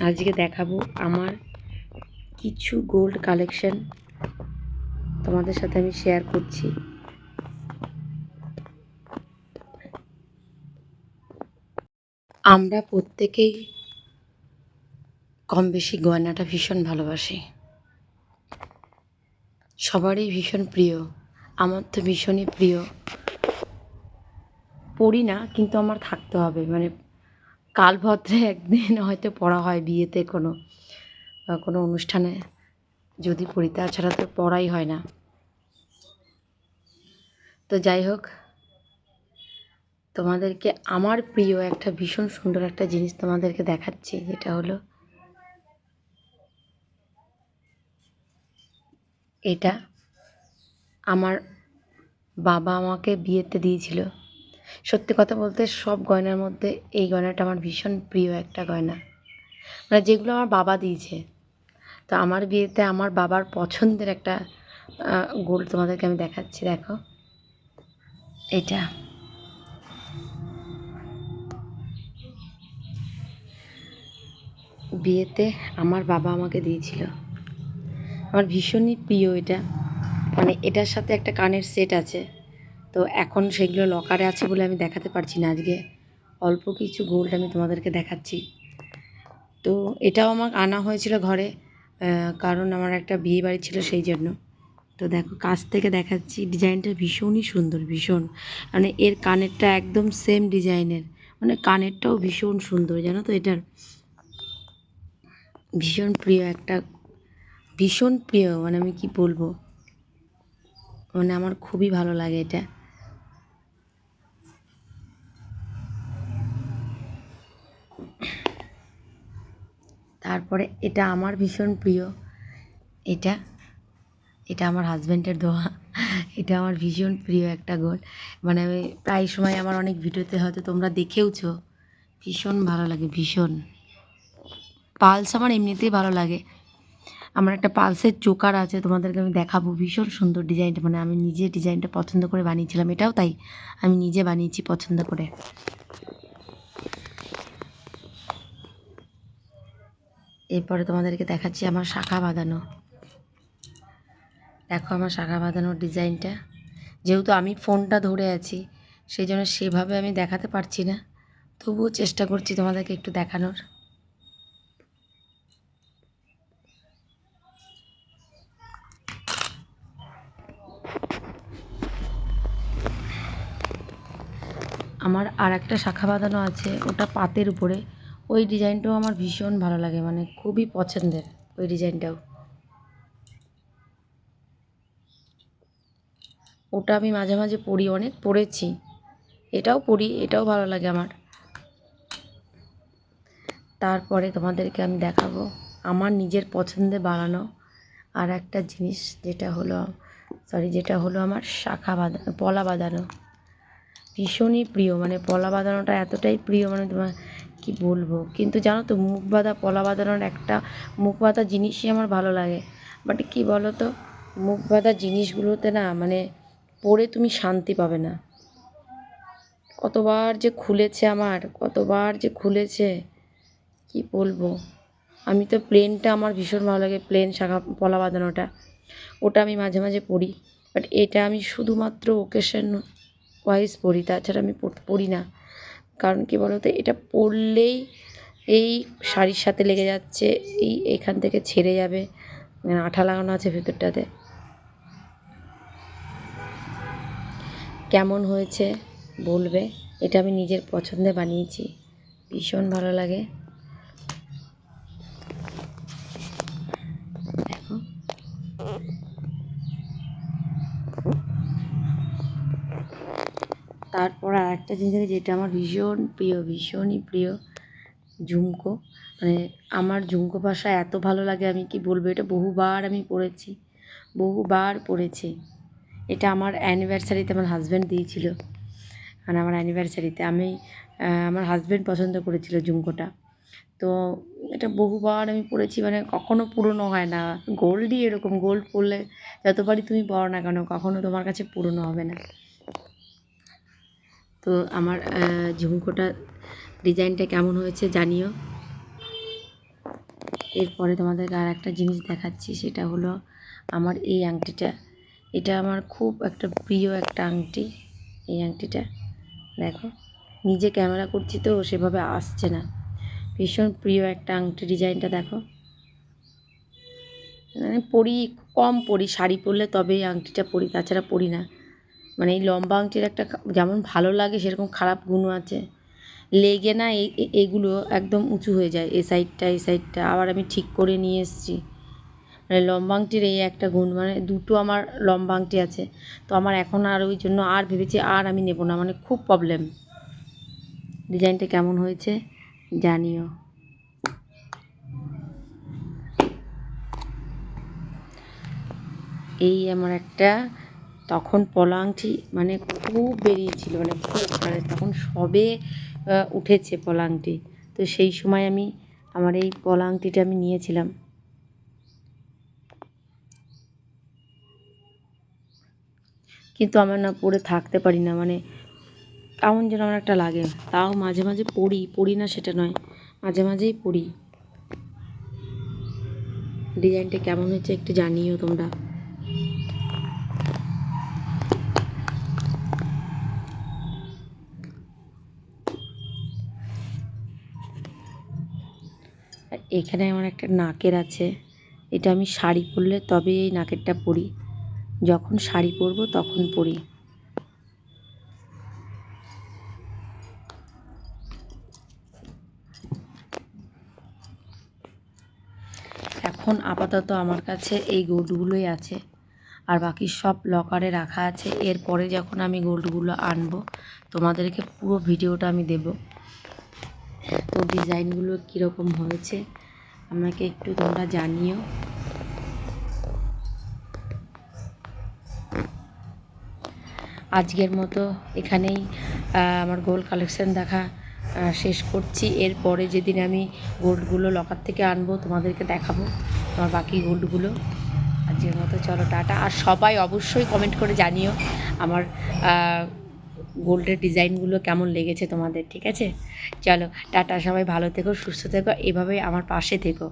আজকে দেখাবো আমার কিছু গোল্ড কালেকশন তোমাদের সাথে আমি শেয়ার করছি। আমরা প্রত্যেকেই কম বেশি গয়নাটা ভীষণ ভালোবাসি। সবারই ভীষণ প্রিয়, আমার তো ভীষণই প্রিয়। পড়ি না, কিন্তু আমার থাকতে হবে মানে কাল ভদ্রে একদিন হয়তো পড়া হয় বিয়েতে কোনো কোনো অনুষ্ঠানে। যদি পড়ি, তাছাড়া তো পড়াই হয় না। তো যাই হোক, তোমাদেরকে আমার প্রিয় একটা ভীষণ সুন্দর একটা জিনিস তোমাদেরকে দেখাচ্ছি, যেটা হলো এটা। আমার বাবা আমাকে বিয়েতে দিয়েছিল। সত্যি কথা বলতে সব গয়নার মধ্যে এই গয়নাটা আমার ভীষণ প্রিয় একটা গয়না। মানে যেগুলো আমার বাবা দিয়েছে। তো আমার বিয়েতে আমার বাবার পছন্দের একটা গোল্ড তোমাদেরকে আমি দেখাচ্ছি, দেখো। এটা। বিয়েতে আমার বাবা আমাকে দিয়েছিল। আমার ভীষণই প্রিয় এটা। মানে এটার সাথে একটা কানের সেট আছে। তো এখন সেগুলো লকারে আছে বলে আমি দেখাতে পারছি না আজকে। অল্প কিছু গোল্ড আমি তোমাদেরকে দেখাচ্ছি। তো এটাও আমার আনা হয়েছিল ঘরে কারণ আমার একটা বিয়ে বাড়ি ছিল সেই জন্য। তো দেখো, কাছ থেকে দেখাচ্ছি, ডিজাইনটা ভীষণই সুন্দর, ভীষণ। মানে এর কানেরটা একদম সেম ডিজাইনের। মানে কানেরটাও ভীষণ সুন্দর, জানো তো এটার? ভীষণ প্রিয় একটা, ভীষণ প্রিয় মানে আমি কি বলব? মানে আমার খুবই ভালো লাগে এটা। তারপরে এটা আমার ভীষণ প্রিয়। এটা এটা আমার হাজব্যান্ডের দোয়া। এটা আমার ভীষণ প্রিয় একটা গোল। মানে আমি প্রায় সময় আমার অনেক ভিডিওতে হয়তো তোমরা দেখেওছো। ভীষণ ভালো লাগে, ভীষণ। পালস আমার এমনিতেই ভালো লাগে। আমার একটা পালসের চোকার আছে, তোমাদেরকে আমি দেখাবো। ভীষণ সুন্দর ডিজাইনটা মানে আমি নিজে ডিজাইনটা পছন্দ করে বানিয়েছিলাম, এটাও তাই। আমি নিজে বানিয়েছি পছন্দ করে। এরপরে তোমাদেরকে দেখাচ্ছি আমার শাখা বাঁধানো। দেখো আমার শাখা বাঁধানোর ডিজাইনটা। যেহেতু আমি ফোনটা ধরে আছি সেই জন্য সেভাবে আমি দেখাতে পারছি না। তবুও চেষ্টা করছি তোমাদেরকে একটু দেখানোর। আমার আর একটা শাখা বাঁধানো আছে, ওটা পাতের উপরে। ওই ডিজাইনটাও আমার ভীষণ ভালো লাগে মানে খুবই পছন্দের ওই ডিজাইনটাও। ওটা আমি মাঝে মাঝে পড়ি অনেক পড়েছি এটাও পড়ি এটাও ভালো লাগে আমার। তারপরে তোমাদেরকে আমি দেখাবো আমার নিজের পছন্দে বানানো আর একটা জিনিস যেটা হলো সরি যেটা হলো আমার শাখা বাঁধানো পলা বাঁধানো। ভীষণই প্রিয় মানে পলা বাঁধানোটা এতটাই প্রিয় মানে তোমার কি বলব? কিন্তু জানো তো, মুখ বাঁধা, পলা বাঁধানোর একটা মুখ বাঁধা জিনিসই আমার ভালো লাগে। বাট কি বলো তো মুখ বাঁধা জিনিসগুলোতে না মানে পড়ে তুমি শান্তি পাবে না। কতবার যে খুলেছে আমার, কতবার যে খুলেছে, কি বলব? আমি তো প্লেনটা আমার ভীষণ ভালো লাগে, প্লেন শাখা, পলা বাঁধানোটা। ওটা আমি মাঝে মাঝে পড়ি। বাট এটা আমি শুধুমাত্র ওকেশন ওয়াইজ পরি তাছাড়া আমি পড়ি না। কারণ কি বলো তো এটা পরলেই এই শাড়ির সাথে লেগে যাচ্ছে, এই এখান থেকে ছেড়ে যাবে মানে আঠা লাগানো আছে ভেতরটাতে। কেমন হয়েছে বলবে, এটা আমি নিজের পছন্দে বানিয়েছি, ভীষণ ভালো লাগে। তারপর আর একটা জিনিস আছে যেটা আমার ভীষণ প্রিয়, ভীষণই প্রিয়, ঝুমকো। মানে আমার ঝুমকো ভাষা এত ভালো লাগে, আমি কি বলব? এটা বহুবার আমি পড়েছি, বহুবার পড়েছি। এটা আমার অ্যানিভার্সারিতে আমার হাজব্যান্ড দিয়েছিল। মানে আমার অ্যানিভার্সারিতে আমি আমার হাজব্যান্ড পছন্দ করেছিল ঝুমকোটা। তো এটা বহুবার আমি পড়েছি মানে কখনো পুরনো হয় না। গোল্ডই এরকম গোল্ড পরলে যতবারই তুমি পড়ো না কেন, কখনো তোমার কাছে পুরনো হবে না। তো আমার ঝুমকোটা ডিজাইনটা কেমন হয়েছে জানিও। এরপরে তোমাদেরকে আর একটা জিনিস দেখাচ্ছি, সেটা হলো আমার এই আংটিটা। এটা আমার খুব একটা প্রিয় একটা আংটি, এই আংটিটা। দেখো, নিজে ক্যামেরা করছি তো, সেভাবে আসছে না। ভীষণ প্রিয় একটা আংটি ডিজাইনটা, দেখো। মানে পরি কম পরি, শাড়ি পরলে তবে এই আংটিটা পরি, তাছাড়া পরি না। মানে এই লম্বা আংটির একটা যেমন ভালো লাগে সেরকম খারাপ গুণও আছে। লেগে না এই এগুলো একদম উঁচু হয়ে যায়, এ সাইডটা এই সাইডটা আবার আমি ঠিক করে নিয়ে এসেছি। মানে লম্বা আংটির এই একটা গুণ মানে দুটো আমার লম্বা আংটি আছে, তো আমার এখন আর ওই জন্য আর ভেবেছি আর আমি নেব না মানে খুব প্রবলেম ডিজাইনটা কেমন হয়েছে জানিও। এই আমার একটা তখন পলা আংটি মানে খুব বেরিয়েছিল মানে খুব মানে তখন সবে উঠেছে পলা আংটি তো সেই সময় আমি, আমার এই পলা আংটিটা আমি নিয়েছিলাম। কিন্তু আমার না পরে থাকতে পারি না মানে কেমন যেন আমার একটা লাগে। তাও মাঝে মাঝে পড়ি পড়ি না সেটা নয়, মাঝে মাঝেই পড়ি। ডিজাইনটা কেমন হয়েছে একটু জানিও তোমরা আর এখানে আমার একটা নাকের আছে। এটা আমি শাড়ি পরলে তবে এই নাকেরটা পরি। যখন শাড়ি পরবো তখন পরি। এখন আপাতত আমার কাছে এই গোল্ডগুলোই আছে। আর বাকি সব লকারে রাখা আছে। এরপরে যখন আমি গোল্ডগুলো আনব, তোমাদেরকে পুরো ভিডিওটা আমি দেব। তো ডিজাইনগুলো কীরকম হয়েছে? আমাকে একটু তোমরা জানিও। আজকের মতো এখানেই আমার গোল্ড কালেকশন দেখা শেষ করছি। এরপরে যেদিন আমি গোল্ডগুলো লকার থেকে আনব, তোমাদেরকে দেখাবো আমার বাকি গোল্ডগুলো। আজকের মতো চলো, টাটা। আর সবাই অবশ্যই কমেন্ট করে জানিও আমার গোল্ডের ডিজাইনগুলো কেমন লেগেছে তোমাদের, ঠিক আছে? চলো, টাটা, সবাই ভালো থেকো, সুস্থ থেকো, এভাবেই আমার পাশে থেকো।